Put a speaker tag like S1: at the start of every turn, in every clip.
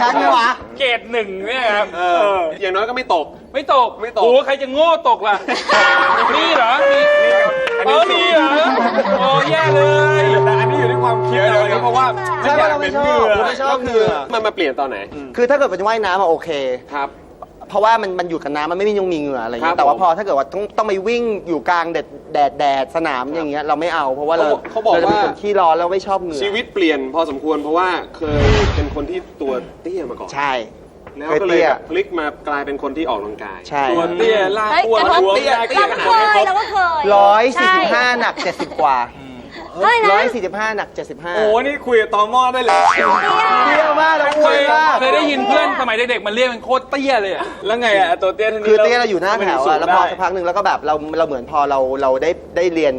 S1: ฉันไหมวะ
S2: เกรดหนึ่งเนี่ยครับ
S3: เออ อย่างน้อยก็ไม่ตก
S2: ไม่ตก
S3: ไม่ตก
S2: โอ้ใครจะโง่ตกล่ะ นี่เหรอมีเออมีเหรอ โอ้แย่เลย
S3: แต่อันนี้อยู่ที่ความคิดเรานะเพราะว่า
S1: ใช่ว่าเราไม่ชอบเราไม่ชอบ
S3: ก็คือมันมาเปลี่ยนตอนไหน
S1: คือถ้าเกิดเป็นว่ายน้ำอะโอเค
S3: ครับ
S1: เพราะว่ามันมันอยู่กับน้ำมันไม่มียงมีเหงื่ออะไร
S3: ครั
S1: เงี้
S3: บ
S1: ยแต่ว่า
S3: ผม
S1: พอถ้าเกิดว่าต้องต้องไปวิ่งอยู่กลางแดดแดดแดดสนามอย่างเงี้ยเราไม่เอาเพราะว่าเรา
S3: เขาบอก
S1: เราจะเป็น
S3: ว่า
S1: คนขี้ร้อนแล้วไม่ชอบเหงื่อ
S3: ชีวิตเปลี่ยนพอสมควรเพราะว่าเคยเป็นคนที่ตัวเตี้ยมาก่อน
S1: ใช่
S3: แล้ว
S1: เคย
S3: ก็เลย
S1: เตี้ย
S3: แบบพลิกมากลายเป็นคนที่ออกกำลังกาย
S1: ใช่
S2: ตัวเตี้ยล่าง
S4: เฮ้ย
S2: อ้วน
S4: แต่ว่า
S2: รวม
S3: เตี้ย
S2: ได้
S4: เราก็เคยเราก็เคย
S1: ร้อยสี่สิบ
S4: ใช่
S1: ห้าหนักเจ็ดสิบกว่า
S4: เฮ้ย
S1: ร้อ
S4: นะ
S1: ยสี่สิบห้าหนักเจ็ดสิบห้า
S3: โอ้นี่คุยกับตอมอได้เลย
S1: เตี้ยมากเรา
S2: เค
S1: อ้วน
S2: ย
S1: มาก
S2: เคยได้ยินเพื่อนสมัยเด็กๆ มันเรียกมันโคตรเตี้ยเลยอะ
S3: แล้วไงอะตัวเตี้ยท่านี้
S1: คือเตี้ยเราอยู่หน้าแถว
S3: สู
S1: อะ
S3: ง
S1: แล้วพอ
S3: ได้
S1: สักพักหนึ่งแล้วก็แบบเราเราเหมือนพอเราเราได้ได้เรียน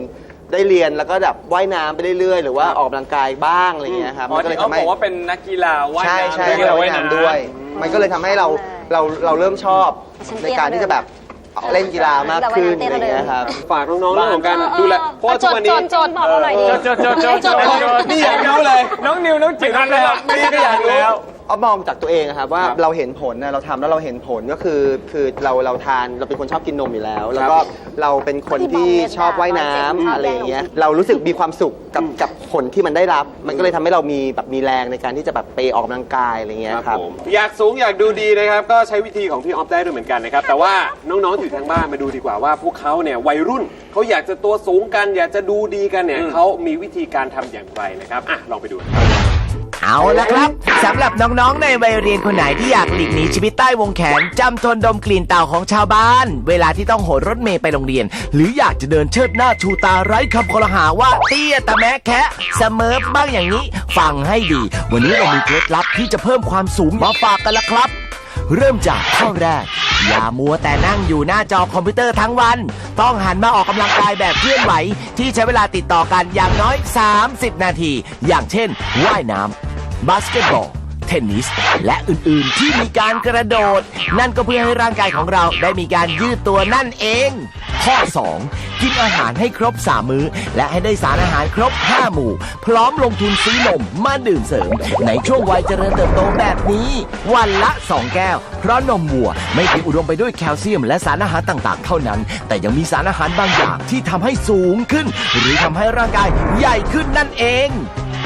S1: ได้เรียนแล้วก็แบบว่ายน้ำไปเรื่อยๆ หรือว่าออกกำลังกายบ้างอะไรอย่างเงี้ยครับ
S5: อ๋อ
S1: มันก็เล
S5: ที่
S1: ย
S5: เขา
S1: ทำ
S5: บ
S1: ให้
S5: อกว่าเป็นนักกีฬาว่าย
S1: ใช่
S5: น้ำ
S1: ใช่
S5: ด้วย
S1: เราว่ายน้ำด้วย มันก็เลยทำให้เราเราเราเริ่มชอบในการที่จะแบบ เล่นกีฬามากขึ้นอะไรอย่างเงี้ยครับ
S3: ฝากน้องๆเรื่องของการดูแลเพราะว่าทุกวันนี้
S4: จดจดบอกเราหน่อยดิ
S2: จดจดจดจดจด
S3: นี่อยากรู้เลย
S5: น้องนิวน้องจิ๋ว
S2: ไม่ทันแล้ว
S5: นี่ก็อยากรู้
S1: เอามองจากตัวเองอะครับว่า
S3: ครับ
S1: เราเห็นผลนะเราทำแล้วเราเห็นผลก็คือคือเราเราทานเราเป็นคนชอบกินนมอยู่แล้ว แล้วก็เราเป็นคนที่ชอบว่ายน้ำอะไรอย่างเงี้ยเรารู้สึกมีความสุขกับกับผลที่มันได้รับ มันก็เลยทำให้เรามีแบบมีแรงในการที่จะแบบไปออกกำลังกายอะไรเงี้ยครับ
S3: ผมอยากสูงอยากดูดีนะครับ ก็ใช้วิธีของพี่ออฟได้ด้วยเหมือนกันนะครับ แต่ว่าน้องๆที่อยู่ทางบ้านมาดูดีกว่าว่าพวกเขาเนี่ยวัยรุ่นเขาอยากจะตัวสูงกัน อยากจะดูดีกันเนี่ยเขามีวิธีการทำอย่างไรนะครับอะลองไปดูครับ
S6: เอาละครับสำหรับน้องๆในวัยเรียนคนไหนที่อยากหลีกหนีชีวิตใต้วงแขนจำทนดมกลิ่นเต่าของชาวบ้าน เวลาที่ต้องโหนรถเมย์ไปโรงเรียน หรืออยากจะเดินเชิดหน้าชูตาไร้คำคอรหาว่าเตี้ยตะแมะแคะเสมอบ้างอย่างนี้ ฟังให้ดี วันนี้เรามีเคล็ดลับที่จะเพิ่มความสูงมาฝากกันละครับ เริ่มจากข้อแรกอย่ามัวแต่นั่งอยู่หน้าจอคอมพิวเตอร์ทั้งวัน ต้องหันมาออกกำลังกายแบบเคลื่อนไหว ที่ใช้เวลาติดต่อกันอย่างน้อย 30 นาที อย่างเช่น ว่ายน้ำ บาสเกตบอล เทนนิส และอื่นๆ ที่มีการกระโดด นั่นก็เพื่อให้ร่างกายของเราได้มีการยืดตัวนั่นเอง ข้อ 2 กินอาหารให้ครบ3มื้อ และให้ได้สารอาหารครบ 5 หมู่ พร้อมลงทุนซื้อนมมาดื่มเสริม ในช่วงวัยเจริญเติบโตแบบนี้ วันละ 2 แก้ว เพราะนมวัวไม่เพียงอุดมไปด้วยแคลเซียม และสารอาหารต่างๆ เท่านั้น แต่ยังมีสารอาหารบางอย่างที่ทำให้สูงขึ้น หรือทำให้ร่างกายใหญ่ขึ้นนั่นเอง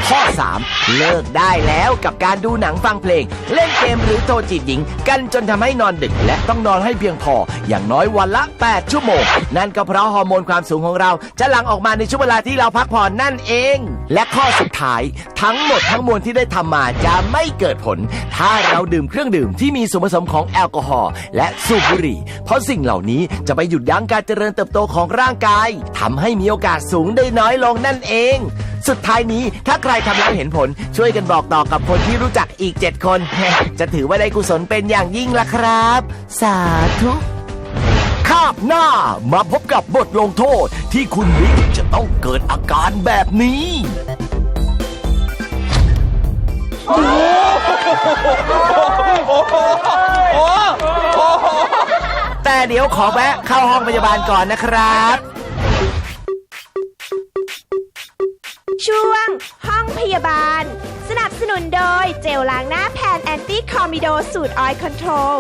S6: ข้อ 3 เลิกได้แล้วกับการดูหนังฟังเพลง เล่นเกมหรือโทรจีบหญิง กันจนทำให้นอนดึก และต้องนอนให้เพียงพอ อย่างน้อยวันละ 8 ชั่วโมง นั่นก็เพราะฮอร์โมนความสูงของเราจะหลั่งออกมาในช่วงเวลาที่เราพักผ่อนนั่นเอง และข้อสุดท้าย ทั้งหมดทั้งมวลที่ได้ทำมาจะไม่เกิดผล ถ้าเราดื่มเครื่องดื่มที่มีส่วนผสมของแอลกอฮอล์และสูบบุหรี่ เพราะสิ่งเหล่านี้จะไปหยุดยั้งการเจริญเติบโตของร่างกายทำให้มีโอกาสสูงได้น้อยลงนั่นเอง สุดท้ายนี้ถ้าใครทำแล้วเห็นผลช่วยกันบอกต่อกับคนที่รู้จักอีก 7 คน จะถือว่าได้กุศลเป็นอย่างยิ่งละครับ สาธุคาบหน้ามาพบกับบทลงโทษที่คุณวิกจะต้องเกิดอาการแบบนี้แต่เดี๋ยวขอแวะเข้าห้องพยาบาลก่อนนะครับ
S7: โดยเจลล้างหน้าแพนแอนตี้คอมิโดสูตรออยล์คอนโทรล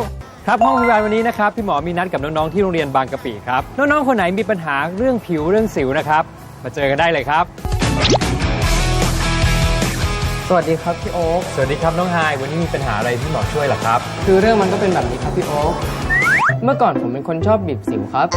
S8: ครับห้องพยาบาลวันนี้นะครับพี่หมอมีนัดกับน้อง ๆ ที่โรงเรียนบางกะปิครับ น้อง ๆ คนไหนมีปัญหาเรื่องผิวเรื่องสิวนะครับ มาเจอกันได้เลยครับ
S9: สวัสดีครับพี่โอ๊ค
S8: สวัสดีครับน้องไฮายวันนี้มีปัญหาอะไรที่หมอช่วยเหรอครับ
S9: คือเรื่องมันก็เป็นแบบนี้ครับพี่โอ๊ค เมื่อก่อนผมเป็นคนชอบบีบสิวครับ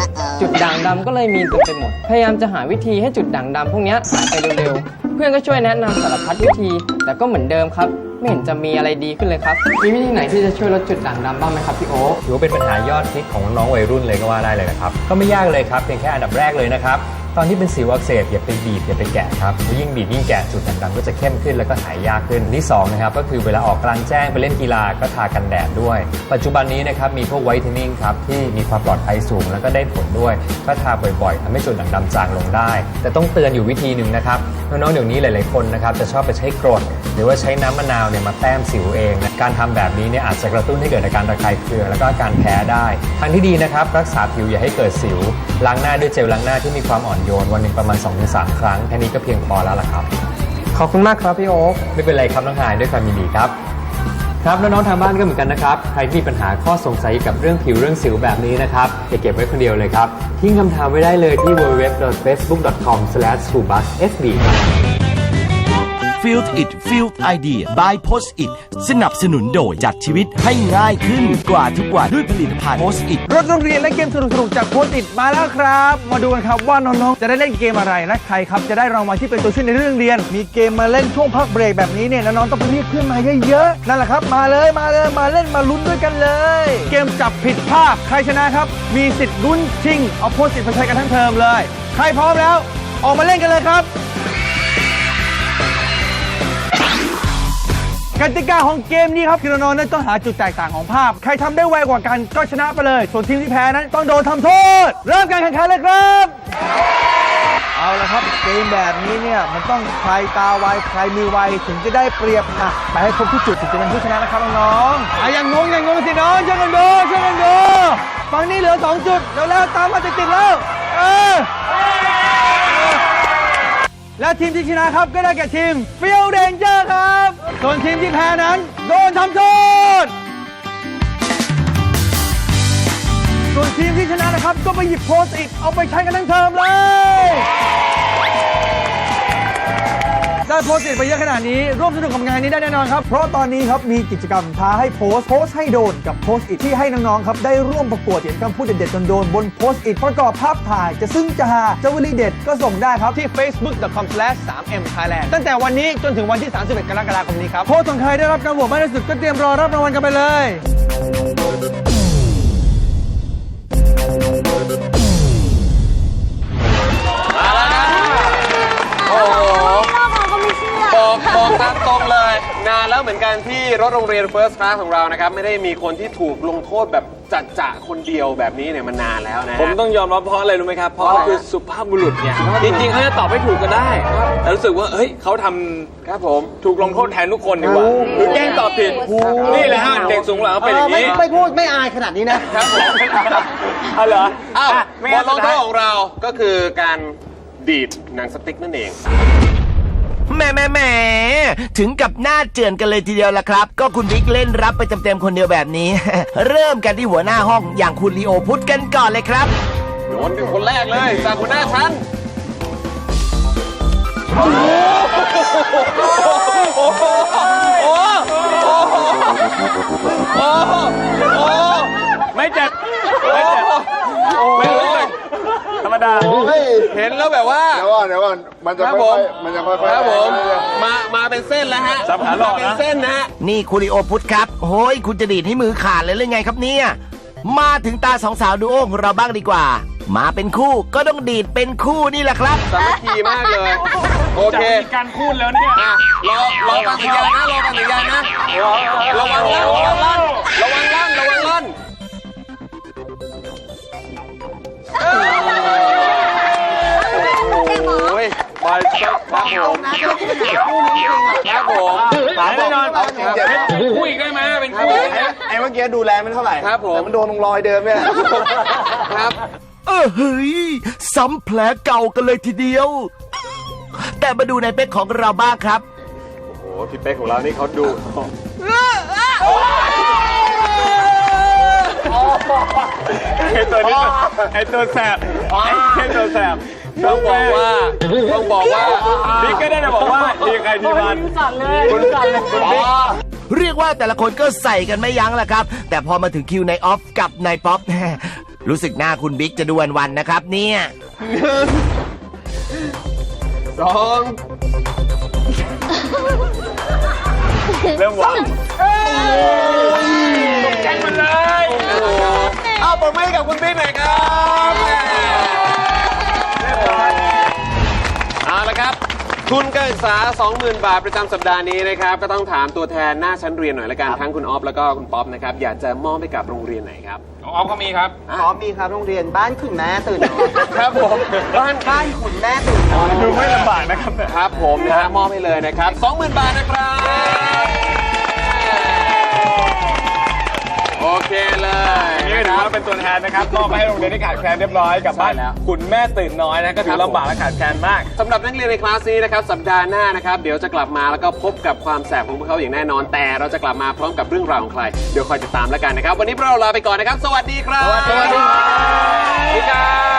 S9: จุดด่างดำก็เลยมีเต็มไปหมด พยายามจะหาวิธีให้จุดด่างดำพวกเนี้ยหายไปเร็วๆ เพื่อนก็ช่วยแนะนำสารพัดวิธี แต่ก็เหมือนเดิมครับ ไม่เห็นจะมีอะไรดีขึ้นเลยครับ มีวิธีไหนที่จะช่วยลดจุดด่างดำบ้างไหมครับพี่โอ๊ค
S8: ถือว่าเป็นปัญหายอดฮิตของน้องๆวัยรุ่นเลยก็ว่าได้เลยนะครับ ก็ไม่ยากเลยครับเพียงแค่อันดับแรกเลยนะครับ ตอนที่เป็นสิวอักเสบอย่าไปบีบอย่าไปแกะครับเพราะยิ่งบีบยิ่งแกะจุดด่างดำก็จะเข้มขึ้นแล้วก็หายยากขึ้นที่สองนะครับก็คือเวลาออกกลางแจ้งไปเล่นกีฬาก็ทากันแดดด้วย ปัจจุบันนี้นะครับมีพวกไวท์เทนนิ่งครับที่มีความปลอดภัยสูงแล้วก็ได้ผลด้วย ก็ทาบ่อยๆทำให้จุดด่างดำจางลงได้ แต่ต้องเตือนอยู่วิธีหนึ่งนะครับน้องๆเดี๋ยวนี้หลายๆคนนะครับจะชอบไปใช้กรด หรือว่าใช้น้ำมะนาวเนี่ยมาแต้มสิวเองนะการทำแบบนี้เนี่ยอาจจะกระตุ้นให้เกิดอาการระคายเคืองแล้วก็อาการแพ้ได้ ทางที่ดีนะครับรักษาผิวอย่าให้เกิดสิวล้างหน้าด้วยเจลล้างหน้าที่มีความอ่อนโยนวันหนึ่งประมาณ 2-3 ครั้งแค่นี้ก็เพียงพอแล้วล่ะครับ
S9: ขอบคุณมากครับพี่โอ๊ค
S8: ไม่เป็นไรครับน้องหายด้วยความยินดีครับ ครับน้องๆทางบ้านก็เหมือนกันนะครับ ใครที่มีปัญหาข้อสงสัยกับเรื่องผิวเรื่องสิวแบบนี้นะครับอย่าเก็บไว้คนเดียวเลยครับทิ้งคำถามไว้ได้เลยที่ www.facebook.com/subusfb ครับ
S6: Field It Field Idea by Post It สนับสนุนโดยจัดชีวิตให้ง่ายขึ้นกว่าทุกวันด้วยผลิตภัณฑ์ Post It
S5: รถโรงเรียนและเกมสนุกๆจากโพสต์อิดมาแล้วครับ มาดูกันครับว่าน้องๆจะได้เล่นเกมอะไรและใครครับจะได้รางวัลที่เป็นตัวช่วยในเรื่องเรียน มีเกมมาเล่นช่วงพักเบรกแบบนี้เนี่ยน้องๆต้องไปเรียกเพื่อนมาเยอะๆนั่นแหละครับมาเลยมาเลยมาเล่นมาลุ้นด้วยกันเลย เกมจับผิดภาพใครชนะครับ มีสิทธิ์ลุ้นชิงเอาโพสต์อิดมาใช้กันทั้งเทอมเลย ใครพร้อมแล้ว ออกมาเล่นกันเลยครับ กติกาของเกมนี้ครับคือน้องๆนั้นต้องหาจุดแตกต่างของภาพ ใครทำได้ไวกว่ากันก็ชนะไปเลย ส่วนทีมที่แพ้นั้นต้องโดนทำโทษ เริ่มการแข่งขันเลยครับ เอาละครับเกมแบบนี้เนี่ยมันต้องใครตาไวใครมือไวถึงจะได้เปรียบอะไปให้ครบทุกจุดถึงจะเป็นผู้ชนะนะครับน้องๆอะอย่างงงอย่างงงสิน้องช่วยกันดูช่วยกันดูฝั่งนี้เหลือสองจุดเร็วๆตามมาติดๆแล้วเออ และทีมที่ชนะครับก็ได้แก่ทีมฟิลเดนเจอร์ครับ ส่วนทีมที่แพ้นั้น โดนทำโทษ ส่วนทีมที่ชนะนะครับก็ไปหยิบโพสต์อิทเอาไปใช้กันทั้งเทอมเลย ได้โพสต์อิทไปเยอะขนาดนี้ ร่วมสนุกกับงานนี้ได้แน่นอนครับ เพราะตอนนี้ครับมีกิจกรรมท้าให้โพสต์โพสต์ให้โดนกับโพสต์อิทที่ให้น้องๆครับได้ร่วมประกวดเขียนคำพูดเด็ดๆโดนๆบนโพสต์อิทประกอบภาพถ่าย จะซึ่งจะหาจะวลีเด็ดก็ส่งได้ครับที่ facebook.com/3mthailand ตั้งแต่วันนี้จนถึงวันที่ 31 กรกฎาคมนี้ครับโพสต์ของใครได้รับการโหวตมากที่สุดก็เตรียมรอรับรางวัลกันไปเลย
S3: นานแล้วเหมือนกันที่รถโรงเรียน First Class ของเรานะครับ ไม่ได้มีคนที่ถูกลงโทษแบบจัดจะคนเดียวแบบนี้เนี่ยมันนานแล้วนะฮะ
S5: ผมต้องยอมรับเพราะอะไรรู้ไหมครับ เพราะ
S3: เพราะ
S5: เขา
S3: อะไร
S5: คือสุภาพบุรุษเนี่ยจริงๆเขาจะตอบไม่ถูกก็ได้ แต่รู้สึกว่าเฮ้ยเขาทำ
S3: ครับผม
S5: ถูกลงโทษแทนทุกคนดีกว่าหรือแกล้งตอบผิดนี่แหละฮะเด็กสูงหลังเขาเป็นอย่าง
S1: ไม่
S5: นี้
S1: ไม่พูดไม่อายขนาดนี้นะ
S3: ครับผม
S5: เอาเหรอ
S3: อ้าว
S5: อะไม่
S3: บ
S5: งั้
S3: ท
S5: น
S3: ลงโทษ
S5: สุดท้าย
S3: ของเราก็คือการดีดหนังสติ๊กนั่นเอง
S6: แหม่แหม่แหม่ถึงกับหน้าเจือนกันเลยทีเดียวละครับ ก็คุณบิ๊กเล่นรับไปเต็มๆคนเดียวแบบนี้ เริ่มกันที่หัวหน้าห้องอย่างคุณลีโอพุทธกันก่อนเลยครับ
S3: โดนเป็นคนแรกเลยจากหัวหน้าชั้นโอ้โอ้โอ้โอ้
S5: ไม่เจ็บไม่เจ็บไม่รู้สึก ธรรมดา
S3: เห็นแล้วแบบว่า
S10: เดี๋ยวก่อนเดี๋ยวก่อนมันจะ
S3: ครับ
S10: ค่
S3: ผ
S10: อ
S3: ม
S10: ยๆมันจะค่อยๆ
S3: ครับผม
S10: ไปเรื่อย
S3: มามาเป็นเส้นแล้วฮะ
S5: สับขาหลอกนะ
S3: มาเป็นเส้นนะฮะ
S6: นี่คุณลีโอพุทธครับโอ้ยคุณจะดีดให้มือขาดเลยหรือไงครับเนี่ย มาถึงตาสองสาวดูโอของเราบ้างดีกว่า มาเป็นคู่ก็ต้องดีดเป็นคู่นี่แหละครับ
S3: สามัคคีมากเลย โอ
S2: จาก
S3: เค
S2: มีการพูดแล้วเนี่ย
S3: อะรอรอการสัญญาณนะรอการสัญญาณนะระวังลั่นระวังลั่นระวังลั่นระวังลั่น โอ้ยมาครับผมครับผม
S5: หายแน่นอน
S10: เอาจริงเจ็บ
S2: พูดอีกได้ไหมเป็นคู่
S10: ไอ้เมื่อกี้ดูแลไม่เท่าไหร่
S3: ครับผม
S10: แต่มันโดนตรงรอยเดิมเนี่ย
S3: ครับ
S6: เออเฮ้ยซ้ำแผลเก่ากันเลยทีเดียว แต่มาดูในเป๊กของเราบ้างครับ
S3: โอ้โหพี่เป๊กของเรานี่เขาดู
S5: ไอตัวนี้ไอตัวแสบไอตัวแสบ
S3: ต้องบอกว่าต้องบอกว่า
S5: บิ๊กก็ได้แต่บอกว่าดีใครดีมันคุณสั่นเลยคุณบิ๊ก
S6: เรียกว่าแต่ละคนก็ใส่กันไม่ยั้งแหละครับ แต่พอมาถึงคิวนายออฟกับนายป๊อปรู้สึกหน้าคุณบิ๊กจะดูวันๆนะครับ เนี่ย
S3: สอง
S5: เริ่มหวาน
S2: ใจมันเลย
S3: เอาปรบมือให้กับคุณบิ๊กหน่อยครับเอาละครับ ทุนการศึกษา 20,000 บาทประจำสัปดาห์นี้นะครับ ก็ต้องถามตัวแทนหน้าชั้นเรียนหน่อยละกัน ทั้งคุณออฟแล้วก็คุณป๊อปนะครับ อยากจะมอบให้กับโรงเรียนไหนครับ
S2: ออฟก็มีครับ
S1: พร้อมมีครับโรงเรียนบ้านขุนแม่ตื่นนอน
S3: ครับผมบ้าน
S1: บ้านขุนแม่ตื่นนอน
S5: ดูไม่ลำบากนะครับ
S3: ครับผมนะฮะมอบให้เลยนะครับ 20,000 บาทนะครับ
S2: นี่ก็ถือว่าเป็นตัวแทนนะครับมอบไปให้โรงเรียนที่ขาดแคลนเรียบร้อยกลับบ้านคุณแม่ตื่นน้อยนะก็ถือลำบากและขาดแคลนมาก
S3: สำหรับนักเรียนในคลาสนี้นะครับสัปดาห์หน้านะครับเดี๋ยวจะกลับมาแล้วก็พบกับความแสบของพวกเขาอย่างแน่นอน แต่เราจะกลับมาพร้อมกับเรื่องราวของใครเดี๋ยวคอยติดตามแล้วกันนะครับ วันนี้พวกเราลาไปก่อนนะครับ สวัสดีครับ
S2: สวัสดีครับสวัสดีครับ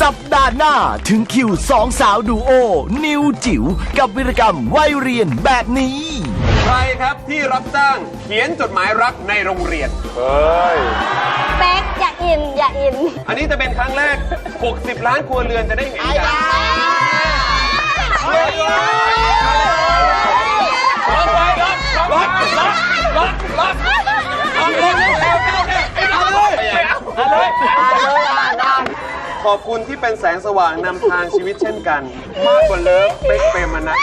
S6: สัปดาห์หน้าถึงคิวสองสาวดูโอ นิวจิ๋วกับวิรกรรมวัยเรียนแบบนี้
S3: ใครครับที่รับจ้างเขียนจดหมายรักในโรงเรียน
S4: เป๊กอย่าอินอย่าอิน
S3: อันนี้จะเป็นครั้งแรก 60 ล้านครัวเรือนจะได้เห็นกัน
S2: ล็อกไว้ล็อกล็อกล็อกล็อกล็อกล็อกล็อกแล้วเอาเลยเอาเลย
S3: ขอบคุณที่เป็นแสงสว่างนำทางชีวิตเช่นกัน มากกว่าเลิฟเป๊กเปรมนัท